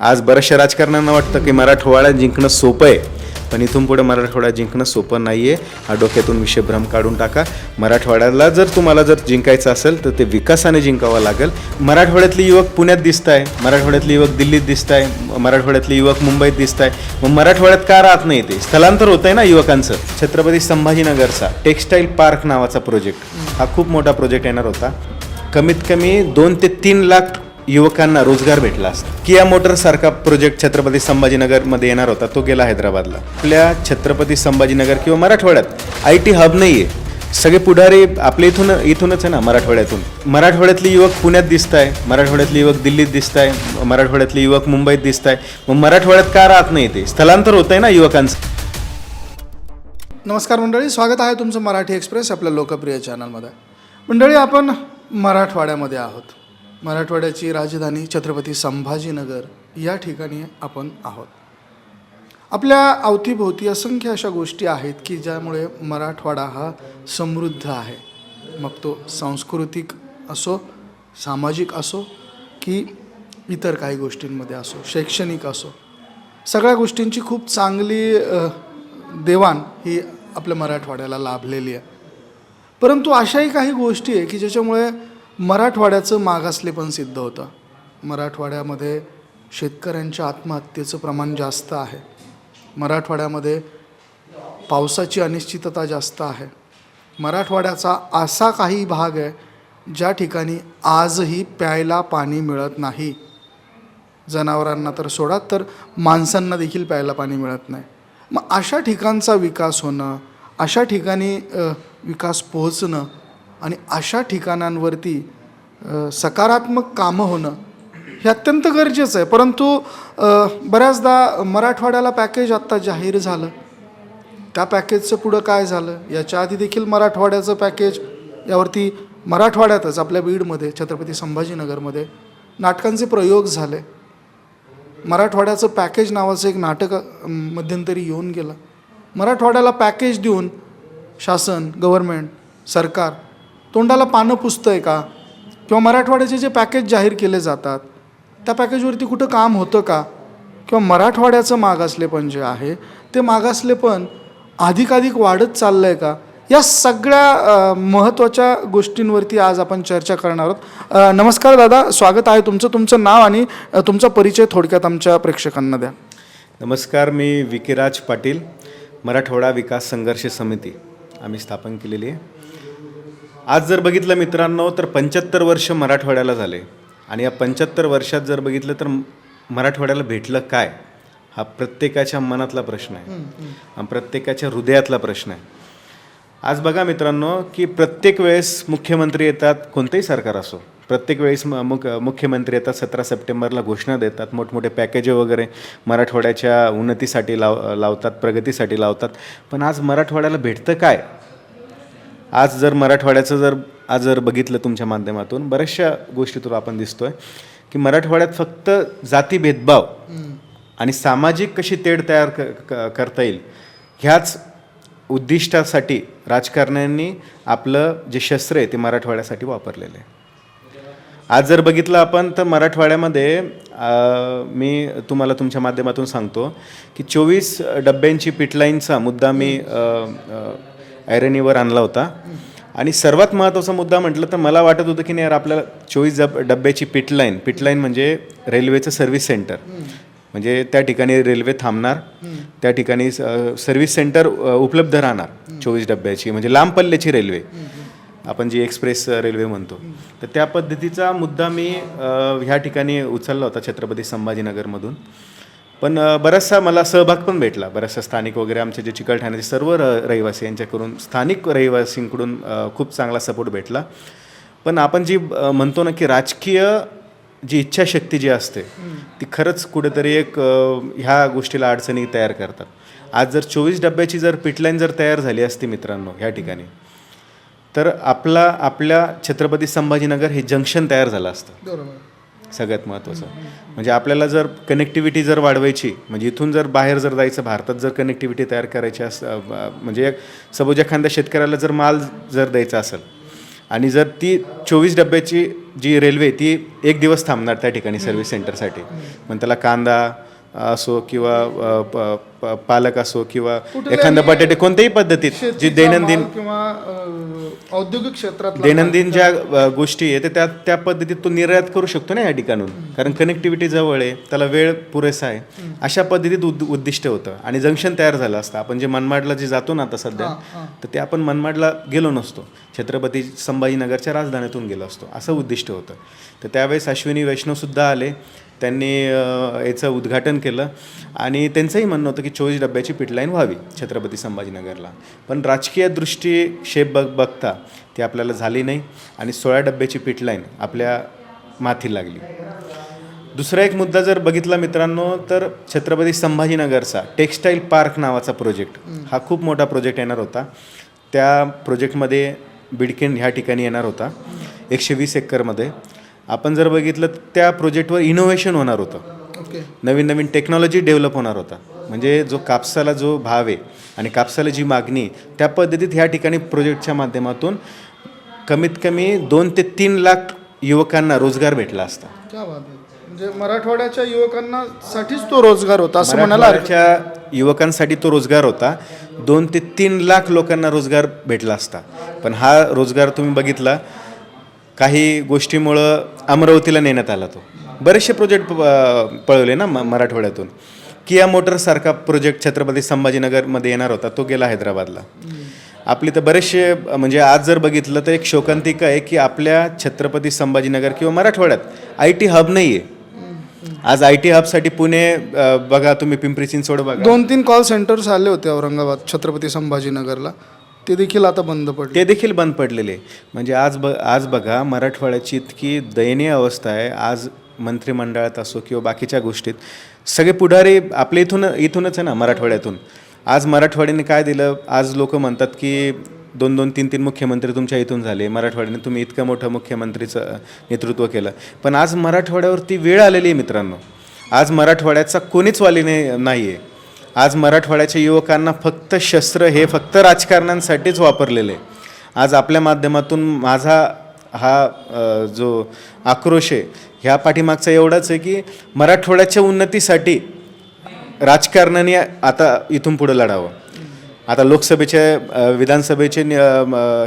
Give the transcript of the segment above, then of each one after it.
आज बऱ्याचशा राजकारण्यांना वाटतं की मराठवाडा जिंकणं सोपं आहे पण इथून पुढे मराठवाडा जिंकणं सोपं नाही आहे हा डोक्यातून विषय भ्रम काढून टाका. मराठवाड्याला जर तुम्हाला जर जिंकायचं असेल तर ते विकासाने जिंकावं लागेल. मराठवाड्यातले युवक पुण्यात दिसत आहे मराठवाड्यातले युवक दिल्लीत दिसत आहे मराठवाड्यातले युवक मुंबईत दिसत आहे मग मराठवाड्यात का राहत नाही ते? स्थलांतर होत आहे ना युवकांचं. छत्रपती संभाजीनगरचा टेक्स्टाईल पार्क नावाचा प्रोजेक्ट. हा खूप मोठा प्रोजेक्ट येणार होता. कमीत कमी दोन ते तीन लाख युवकांना रोजगार भेटला असता. किया मोटर सारखा प्रोजेक्ट छत्रपती संभाजीनगरमध्ये येणार होता तो गेला हैदराबादला. आपल्या छत्रपती संभाजीनगर किंवा मराठवाड्यात आय टी हब नाही आहे सगळे पुढारी आपल्या इथून इथूनच आहे ना मराठवाड्यातून. मराठवाड्यातले युवक पुण्यात दिसत आहे मराठवाड्यातले युवक दिल्लीत दिसत आहे मराठवाड्यातले युवक मुंबईत दिसत आहे मग मराठवाड्यात का राहत नाही ते? स्थलांतर होत आहे ना युवकांचं. नमस्कार मंडळी स्वागत आहे तुमचं मराठी एक्सप्रेस आपल्या लोकप्रिय चॅनलमध्ये मंडळी आपण मराठवाड्यामध्ये आहोत. मराठवाड्याची राजधानी छत्रपती संभाजीनगर या ठिकाणी आपण आहोत. आपल्या अवतीभोवती असंख्य अशा गोष्टी आहेत की ज्यामुळे मराठवाडा हा समृद्ध आहे. मग तो सांस्कृतिक असो सामाजिक असो की इतर काही गोष्टींमध्ये असो शैक्षणिक असो सगळ्या गोष्टींची खूप चांगली देवाण ही आपल्या मराठवाड्याला लाभलेली आहे. परंतु अशाही काही गोष्टी आहे की ज्याच्यामुळे मराठवाड्याचं मागासलेपण सिद्ध होतं. मराठवाड्यामध्ये शेतकऱ्यांच्या आत्महत्येचं प्रमाण जास्त आहे. मराठवाड्यामध्ये पावसाची अनिश्चितता जास्त आहे. मराठवाड्याचा असा काही भाग आहे ज्या ठिकाणी आजही प्यायला पाणी मिळत नाही. जनावरांना तर सोडा तर माणसांना देखील प्यायला पाणी मिळत नाही. मग अशा ठिकाणचा विकास होणं अशा ठिकाणी विकास पोहोचणं आणि अशा ठिकाणांवरती सकारात्मक कामं होणं हे अत्यंत गरजेचं आहे. परंतु बऱ्याचदा मराठवाड्याला पॅकेज आत्ता जाहीर झालं. त्या पॅकेजचं पुढं काय झालं? याच्या आधी देखील मराठवाड्याचं पॅकेज यावरती मराठवाड्यातच आपल्या बीडमध्ये छत्रपती संभाजीनगरमध्ये नाटकांचे प्रयोग झाले. मराठवाड्याचं पॅकेज नावाचं एक नाटक मध्यंतरी येऊन गेलं. मराठवाड्याला पॅकेज देऊन शासन गव्हर्मेंट सरकार तोंडाला पानं पुसतं आहे का? किंवा मराठवाड्याचे जे पॅकेज जाहीर केले जातात त्या पॅकेजवरती कुठं काम होतं का? किंवा मराठवाड्याचं मागासलेपण जे आहे ते मागासलेपण अधिकाधिक वाढत चाललं आहे का? या सगळ्या महत्त्वाच्या गोष्टींवरती आज आपण चर्चा करणार आहोत. नमस्कार दादा स्वागत आहे तुमचं. तुमचं नाव आणि तुमचा परिचय थोडक्यात आमच्या प्रेक्षकांना द्या. नमस्कार मी विकिराज पाटील मराठवाडा विकास संघर्ष समिती. आम्ही स्थापन केलेली आहे. आज जर बघितलं मित्रांनो तर पंच्याहत्तर वर्ष मराठवाड्याला झाले. आणि या पंच्याहत्तर वर्षात जर बघितलं तर मराठवाड्याला भेटलं काय? हा प्रत्येकाच्या मनातला प्रश्न आहे. हा प्रत्येकाच्या हृदयातला प्रश्न आहे. आज बघा मित्रांनो की प्रत्येक वेळेस मुख्यमंत्री येतात कोणतंही सरकार असो. प्रत्येक वेळेस म- मुख मुख्यमंत्री येतात सतरा सप्टेंबरला घोषणा देतात मोठमोठे पॅकेज वगैरे मराठवाड्याच्या उन्नतीसाठी लाव लावतात प्रगतीसाठी लावतात. पण आज मराठवाड्याला भेटतं काय? आज जर मराठवाड्याचं जर आज जर बघितलं तुमच्या माध्यमातून बऱ्याचशा गोष्टी तुला आपण दिसतोय की मराठवाड्यात फक्त जाती भेदभाव आणि सामाजिक कशी तेढ तयार क क- करता येईल ह्याच उद्दिष्टासाठी राजकारण्यांनी आपलं जे शस्त्र आहे ते मराठवाड्यासाठी वापरलेलं आहे. आज जर बघितलं आपण तर मराठवाड्यामध्ये मी तुम्हाला तुमच्या माध्यमातून सांगतो की चोवीस डब्यांची पिटलाईनचा मुद्दा मी ऐरणीवर आणला होता. आणि सर्वात महत्त्वाचा मुद्दा म्हटलं तर मला वाटत होतं की नाही यार आपल्याला चोवीस डब डब्याची पिटलाईन पिटलाईन म्हणजे रेल्वेचं सर्व्हिस सेंटर म्हणजे त्या ठिकाणी रेल्वे थांबणार त्या ठिकाणी सर्व्हिस सेंटर उपलब्ध राहणार चोवीस डब्याची. म्हणजे लांब पल्ल्याची रेल्वे आपण जी एक्सप्रेस रेल्वे म्हणतो. तर त्या पद्धतीचा मुद्दा मी ह्या ठिकाणी उचलला होता छत्रपती संभाजीनगरमधून. पण बराचसा मला सहभाग पण भेटला. बऱ्याचशा स्थानिक वगैरे आमचे जे चिकलठाण्याचे सर्व र रहिवासी यांच्याकडून स्थानिक रहिवासींकडून खूप चांगला सपोर्ट भेटला. पण आपण जी म्हणतो ना की राजकीय जी इच्छाशक्ती जी असते ती खरंच कुठेतरी एक ह्या गोष्टीला अडचणी तयार करतात. आज जर चोवीस डब्याची जर पिटलाईन जर तयार झाली असती मित्रांनो ह्या ठिकाणी तर आपला आपल्या छत्रपती संभाजीनगर हे जंक्शन तयार झालं असतं. बरोबर. सगळ्यात महत्त्वाचं म्हणजे आपल्याला जर कनेक्टिव्हिटी जर वाढवायची म्हणजे इथून जर बाहेर जर जायचं भारतात जर कनेक्टिव्हिटी तयार करायची अस म्हणजे सपोज एखाद्या शेतकऱ्याला जर माल जर द्यायचा असेल आणि जर ती चोवीस डब्याची जी रेल्वे ती एक दिवस थांबणार त्या ठिकाणी सर्व्हिस सेंटरसाठी मग त्याला कांदा असो किंवा अ, प- प- पालक असो किंवा एखादा बटाटे कोणत्याही पद्धतीत जी दैनंदिन किंवा अ, औद्योगिक क्षेत्रात दैनंदिन ज्या अ, गोष्टी आहे ते त्या त्या पद्धतीत तो निर्यात करू शकतो ना या ठिकाणून. कारण कनेक्टिव्हिटी जवळ आहे त्याला वेळ पुरेसा आहे. अशा पद्धतीत उद् उद्दिष्ट होतं. आणि जंक्शन तयार झालं असतं. आपण जे मनमाडला जे जातो ना आता सध्या तर ते आपण मनमाडला गेलो नसतो. छत्रपती संभाजीनगरच्या राजधानीतून गेलो असतो. असं उद्दिष्ट होतं. तर त्यावेळेस अश्विनी वैष्णवसुद्धा आले. त्यांनी याचं उद्घाटन केलं. आणि त्यांचंही म्हणणं होतं की चोवीस डब्याची पिटलाईन व्हावी छत्रपती संभाजीनगरला. पण राजकीय दृष्टी शेप बघ बघता ती आपल्याला झाली नाही आणि सोळा डब्याची पिटलाईन आपल्या माथी लागली. दुसरा एक मुद्दा जर बघितला मित्रांनो तर छत्रपती संभाजीनगरचा टेक्स्टाईल पार्क नावाचा प्रोजेक्ट हा खूप मोठा प्रोजेक्ट येणार होता. त्या प्रोजेक्टमध्ये बिडकेन ह्या ठिकाणी येणार होता. एकशे वीस एकरमध्ये. आपण जर बघितलं तर त्या प्रोजेक्टवर इनोव्हेशन होणार होतं. ओके. नवीन नवीन टेक्नॉलॉजी डेव्हलप होणार होता. म्हणजे जो कापसाला जो भाव आहे आणि कापसाला जी मागणी त्या पद्धतीत ह्या ठिकाणी प्रोजेक्टच्या माध्यमातून कमीत कमी दोन ते तीन लाख युवकांना रोजगार भेटला असता. क्या बात आहे. म्हणजे मराठवाड्याच्या युवकांना साठीच तो रोजगार होता असं मराठवाड्याच्या युवकांसाठी तो रोजगार होता. दोन ते तीन लाख लोकांना रोजगार भेटला असता. पण हा रोजगार तुम्ही बघितला काही गोष्टीमुळं अमरावतीला नेण्यात आला तो. बरेचसे प्रोजेक्ट पळवले ना म मराठवाड्यातून. किया मोटरसारखा प्रोजेक्ट छत्रपती संभाजीनगरमध्ये येणार होता तो गेला हैदराबादला. आपली तर बरेचसे म्हणजे आज जर बघितलं तर एक शोकांतिका आहे की आपल्या छत्रपती संभाजीनगर किंवा मराठवाड्यात आय टी हब नाही आहे आज आय टी हबसाठी पुणे बघा तुम्ही पिंपरी चिंचवड बघा. दोन तीन कॉल सेंटर्स आले होते औरंगाबाद छत्रपती संभाजीनगरला. ते देखील आता बंद पडले. ते देखील बंद पडलेले. म्हणजे आज ब आज बघा मराठवाड्याची इतकी दयनीय अवस्था आहे. आज मंत्रिमंडळात असो किंवा बाकीच्या गोष्टीत सगळे पुढारी आपल्या इथून इथूनच आहे ना मराठवाड्यातून. आज मराठवाड्याने काय दिलं? आज लोक म्हणतात की दोन दोन तीन तीन मुख्यमंत्री तुमच्या इथून झाले. मराठवाड्याने तुम्ही इतकं मोठं मुख्यमंत्रीचं नेतृत्व केलं. पण आज मराठवाड्यावरती वेळ आलेली आहे मित्रांनो. आज मराठवाड्याचा कोणीच वालीने नाही आहे आज मराठवाड्याच्या युवकांना फक्त शस्त्र हे फक्त राजकारणांसाठीच वापरलेले आहे. आज आपल्या माध्यमातून माझा हा जो आक्रोश आहे ह्या पाठीमागचा एवढाच आहे की मराठवाड्याच्या उन्नतीसाठी राजकारणाने आता इथून पुढं लढावं आता लोकसभेचे विधानसभेचे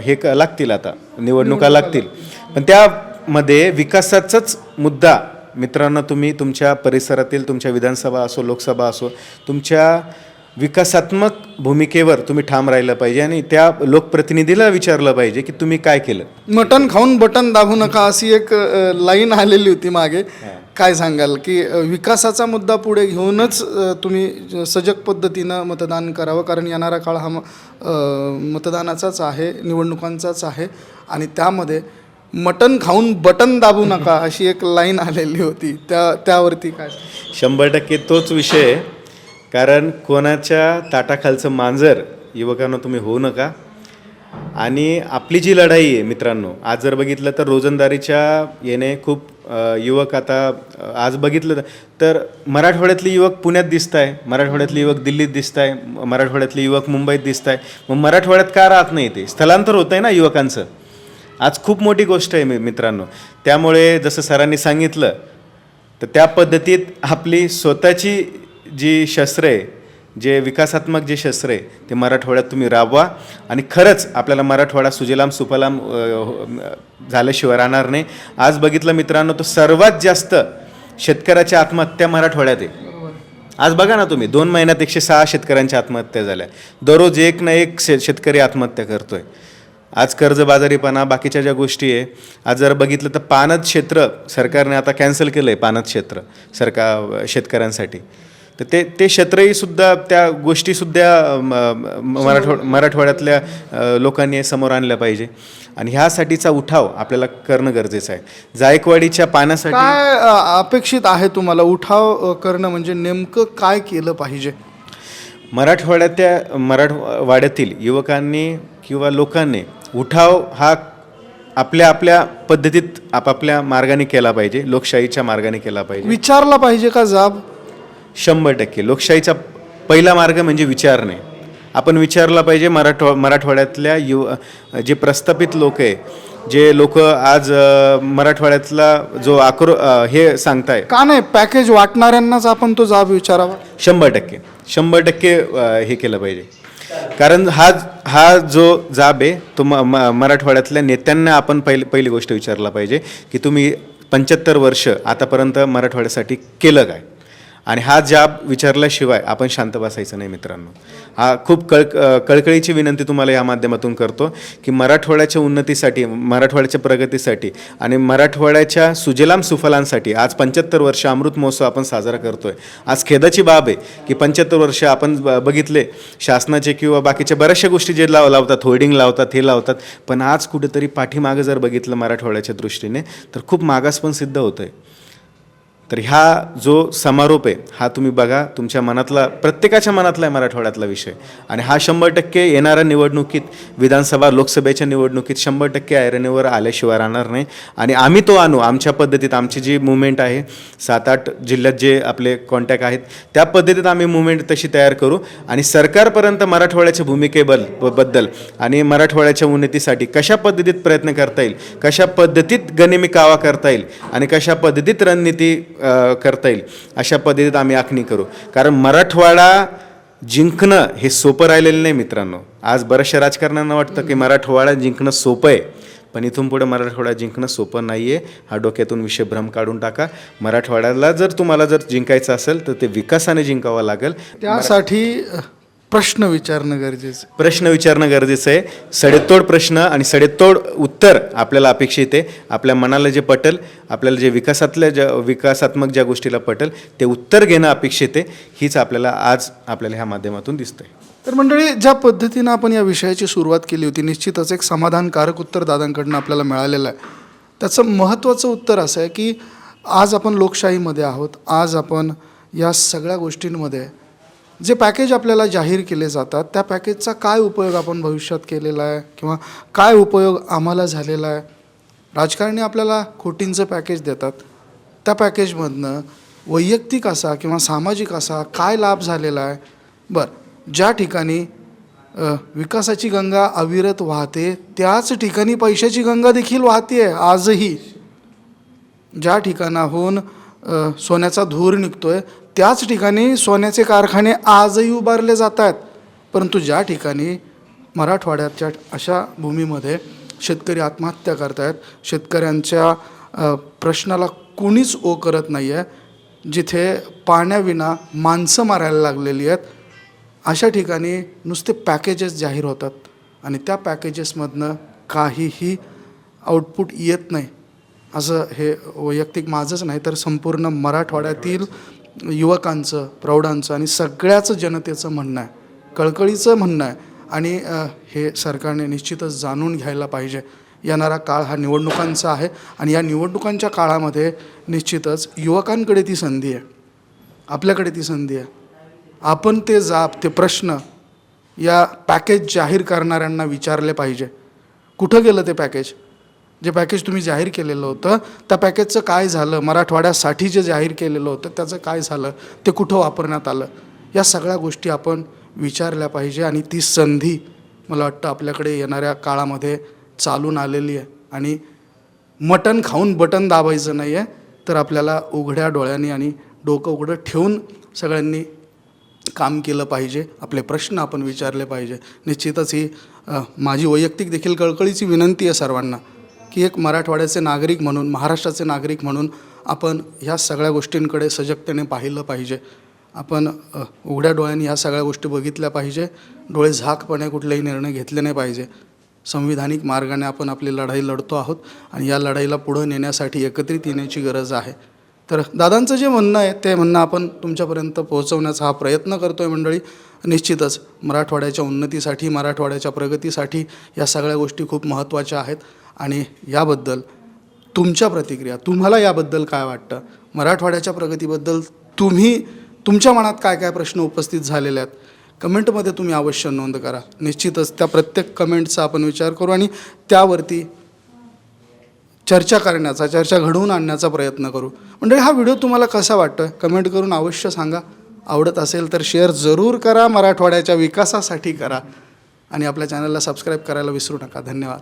हे क- लागतील आता निवडणुका लागतील पण त्यामध्ये विकासाचाच मुद्दा मित्रांनो तुम्ही तुमच्या परिसरातील तुमच्या विधानसभा असो लोकसभा असो तुमच्या विकासात्मक भूमिकेवर तुम्ही ठाम राहिलं पाहिजे आणि त्या लोकप्रतिनिधीला विचारलं पाहिजे की तुम्ही काय केलं? मटन खाऊन बटन दाबू नका अशी एक लाईन आलेली होती मागे. काय सांगाल की विकासाचा मुद्दा पुढे घेऊनच तुम्ही सजग पद्धतीनं मतदान करावं कारण येणारा काळ हा मतदानाचाच आहे निवडणुकांचाच आहे आणि त्यामध्ये मटन खाऊन बटन दाबू नका अशी एक लाईन आलेली होती. त्या त्यावरती काय? शंभर टक्के तोच विषय आहे. कारण कोणाच्या ताटाखालचं मांजर युवकांना तुम्ही होऊ नका. आणि आपली जी लढाई आहे मित्रांनो आज जर बघितलं तर रोजंदारीच्या येणे खूप युवक आता आज बघितलं तर मराठवाड्यातले युवक पुण्यात दिसत आहे मराठवाड्यातले युवक दिल्लीत दिसत आहे मराठवाड्यातले युवक मुंबईत दिसत आहे मग मराठवाड्यात का राहत नाही ते? स्थलांतर होतं आहे ना युवकांचं. आज खूप मोठी गोष्ट आहे मी मित्रांनो. त्यामुळे जसं सरांनी सांगितलं तर त्या पद्धतीत आपली स्वतःची जी शस्त्र आहे जे विकासात्मक जे शस्त्र आहे ते मराठवाड्यात तुम्ही राबवा. आणि खरंच आपल्याला मराठवाडा सुजलाम सुफलाम हो, झाल्याशिवाय राहणार नाही. आज बघितलं मित्रांनो तर सर्वात जास्त शेतकऱ्याच्या आत्महत्या मराठवाड्यात आहे. आज बघा ना तुम्ही दोन महिन्यात एकशे सहा शेतकऱ्यांच्या आत्महत्या झाल्या. दररोज एक ना एक शे शेतकरी आत्महत्या करतोय. आज कर्जबाजारीपणा बाकीच्या ज्या गोष्टी आहे आज जर बघितलं तर पानद क्षेत्र सरकारने आता कॅन्सल केलं आहे पानद क्षेत्र सरकार शेतकऱ्यांसाठी. तर ते ते क्षेत्रही सुद्धा त्या गोष्टीसुद्धा मराठवाड मराठवाड्यातल्या लोकांनी समोर आणल्या पाहिजे. आणि ह्यासाठीचा उठाव आपल्याला करणं गरजेचं आहे. जायकवाडीच्या पाण्यासाठी काय अपेक्षित आहे तुम्हाला उठाव करणं म्हणजे नेमकं काय केलं पाहिजे? मराठवाड्याच्या मराठवाड्यातील युवकांनी किंवा लोकांनी उठाव हा आपल्या आपल्या पद्धतीत आपापल्या मार्गाने केला पाहिजे लोकशाहीच्या मार्गाने केला पाहिजे. विचारला पाहिजे का जाब? शंभर टक्के. लोकशाहीचा पहिला मार्ग म्हणजे विचारणे. आपण विचारला पाहिजे मराठवा मराठवाड्यातल्या युव जे प्रस्थापित लोक आहे जे लोक आज मराठवाड्यातला जो आक्रो हे सांगताय. का नाही? पॅकेज वाटणाऱ्यांनाच आपण तो जाब विचारावा. शंभर टक्के. शंभर टक्के हे केलं पाहिजे. कारण हा हा जो जाब आहे तो म म- मराठवाड्यातल्या नेत्यांना आपण पहिली पहिली गोष्ट विचारला पाहिजे की तुम्ही पंच्याहत्तर वर्ष आतापर्यंत मराठवाड्यासाठी केलं काय? आणि हा जाब विचारल्याशिवाय आपण शांत बसायचं नाही मित्रांनो. हा खूप कळ कळकळीची विनंती तुम्हाला या माध्यमातून करतो की मराठवाड्याच्या उन्नतीसाठी मराठवाड्याच्या प्रगतीसाठी आणि मराठवाड्याच्या सुजलाम सुफलांसाठी आज पंच्याहत्तर वर्ष अमृत महोत्सव आपण साजरा करतोय. आज खेदाची बाब आहे की पंच्याहत्तर वर्ष आपण ब- बघितले शासनाचे किंवा बाकीच्या बऱ्याचशा गोष्टी जे लाव लावतात होर्डिंग लावतात हे लावतात पण आज कुठेतरी पाठीमागं जर बघितलं मराठवाड्याच्या दृष्टीने तर खूप मागास पण सिद्ध होतं आहे तर ह्या जो समारोप आहे हा तुम्ही बघा तुमच्या मनातला प्रत्येकाच्या मनातला आहे मराठवाड्यातला विषय. आणि हा शंभर टक्के येणाऱ्या निवडणुकीत विधानसभा लोकसभेच्या निवडणुकीत शंभर टक्के ऐरणीवर आल्याशिवाय राहणार नाही. आणि आम्ही तो आणू आमच्या पद्धतीत आमची जी मुवमेंट आहे सात आठ जिल्ह्यात जे आपले कॉन्टॅक्ट आहेत त्या पद्धतीत आम्ही मुवमेंट तशी तयार करू. आणि सरकारपर्यंत मराठवाड्याच्या भूमिकेबलबद्दल आणि मराठवाड्याच्या उन्नतीसाठी कशा पद्धतीत प्रयत्न करता येईल कशा पद्धतीत गनिमी कावा करता येईल आणि कशा पद्धतीत रणनीती करता येईल. अशा पद्धतीत आम्ही आखणी करू. कारण मराठवाडा जिंकणं हे सोपं राहिलेलं नाही मित्रांनो. आज बऱ्याचशा राजकारण्यांना वाटतं की मराठवाडा जिंकणं सोपं आहे. पण इथून पुढे मराठवाडा जिंकणं सोपं नाही आहे हा डोक्यातून विषय भ्रम काढून टाका. मराठवाड्याला जर तुम्हाला जर जिंकायचं असेल तर ते विकासाने जिंकावं लागेल. त्यासाठी प्रश्न विचारणं गरजेचं आहे. प्रश्न विचारणं गरजेचं आहे. सडेतोड प्रश्न आणि सडेतोड उत्तर आपल्याला अपेक्षित आहे. आपल्या मनाला जे पटेल आपल्याला जे विकासातल्या ज्या विकासात्मक ज्या गोष्टीला पटेल ते उत्तर घेणं अपेक्षित आहे. हीच आपल्याला आज आपल्याला ह्या माध्यमातून दिसतंय. तर मंडळी ज्या पद्धतीनं आपण या विषयाची सुरुवात केली होती निश्चितच एक समाधानकारक उत्तर दादांकडनं आपल्याला मिळालेलं आहे. त्याचं महत्त्वाचं उत्तर असं आहे की आज आपण लोकशाहीमध्ये आहोत. आज आपण या सगळ्या गोष्टींमध्ये जे पॅकेज आपल्याला जाहीर केले जातात त्या पॅकेजचा काय उपयोग आपण भविष्यात केलेला आहे किंवा काय उपयोग आम्हाला झालेला आहे? राजकारणी आपल्याला खोटींचं पॅकेज देतात. त्या पॅकेजमधनं वैयक्तिक असा किंवा सामाजिक असा काय लाभ झालेला आहे? बरं ज्या ठिकाणी विकासाची गंगा अविरत वाहते त्याच ठिकाणी पैशाची गंगा देखील वाहते आजही. ज्या ठिकाणाहून सोन्याचा धूर निघतो आहे त्याच ठिकाणी सोन्याचे कारखाने आजही उभारले जात आहेत परंतु ज्या ठिकाणी मराठवाड्याच्या अशा भूमीमध्ये शेतकरी आत्महत्या करत आहेत शेतकऱ्यांच्या प्रश्नाला कुणीच ओ करत नाही आहे जिथे पाण्याविना माणसं मारायला लागलेली आहेत अशा ठिकाणी नुसते पॅकेजेस जाहीर होतात. आणि त्या पॅकेजेसमधनं काहीही आउटपुट येत नाही. असं हे वैयक्तिक माझंच नाही तर संपूर्ण मराठवाड्यातील युवकांचं प्रौढांचं आणि सगळ्याच जनतेचं म्हणणं आहे. कळकळीचं म्हणणं आहे. आणि हे सरकारने निश्चितच जाणून घ्यायला पाहिजे. येणारा काळ हा निवडणुकांचा आहे आणि या निवडणुकांच्या काळामध्ये निश्चितच युवकांकडे ती संधी आहे. आपल्याकडे ती संधी आहे. आपण ते जाब ते प्रश्न या पॅकेज जाहीर करणाऱ्यांना विचारले पाहिजे. कुठं गेलं ते पॅकेज? जे पॅकेज तुम्ही जाहीर केलेलं होतं त्या पॅकेजचं काय झालं? मराठवाड्यासाठी जे जाहीर केलेलं होतं त्याचं काय झालं? ते कुठं वापरण्यात आलं? या सगळ्या गोष्टी आपण विचारल्या पाहिजे आणि ती संधी मला वाटतं आपल्याकडे येणाऱ्या काळामध्ये चालून आलेली आहे. आणि मटण खाऊन बटन दाबायचं नाही आहे तर आपल्याला उघड्या डोळ्यांनी आणि डोकं उघडं ठेवून सगळ्यांनी काम केलं पाहिजे. आपले प्रश्न आपण विचारले पाहिजे. निश्चितच ही माझी वैयक्तिक देखील कळकळीची विनंती आहे सर्वांना. की एक मराठवाड्याचे नागरिक म्हणून महाराष्ट्राचे नागरिक म्हणून आपण ह्या सगळ्या गोष्टींकडे सजगतेने पाहिलं पाहिजे. आपण उघड्या डोळ्यांनी ह्या सगळ्या गोष्टी बघितल्या पाहिजे. डोळे झाकपणे कुठलेही निर्णय घेतले नाही पाहिजे. संविधानिक मार्गाने आपण आपली लढाई लढतो आहोत आणि या लढाईला पुढं नेण्यासाठी एकत्रित येण्याची गरज आहे. तर दादांचं जे म्हणणं आहे ते म्हणणं आपण तुमच्यापर्यंत पोहोचवण्याचा हा प्रयत्न करतो आहे मंडळी. निश्चितच मराठवाड्याच्या उन्नतीसाठी मराठवाड्याच्या प्रगतीसाठी या सगळ्या गोष्टी खूप महत्त्वाच्या आहेत. आणि याबद्दल तुमच्या प्रतिक्रिया तुम्हाला याबद्दल काय वाटतं? मराठवाड्याच्या प्रगतीबद्दल तुम्ही तुमच्या मनात काय काय प्रश्न उपस्थित झालेले आहेत? कमेंटमध्ये तुम्ही अवश्य नोंद करा. निश्चितच त्या प्रत्येक कमेंटचा आपण विचार करू आणि त्यावरती चर्चा करण्याचा चर्चा घडवून आणण्याचा प्रयत्न करू. म्हणजे हा व्हिडिओ तुम्हाला कसा वाटतो कमेंट करून अवश्य सांगा. आवडत असेल तर शेअर जरूर करा. मराठवाड्याच्या विकासासाठी करा. आणि आपल्या चॅनलला सबस्क्राईब करायला विसरू नका. धन्यवाद.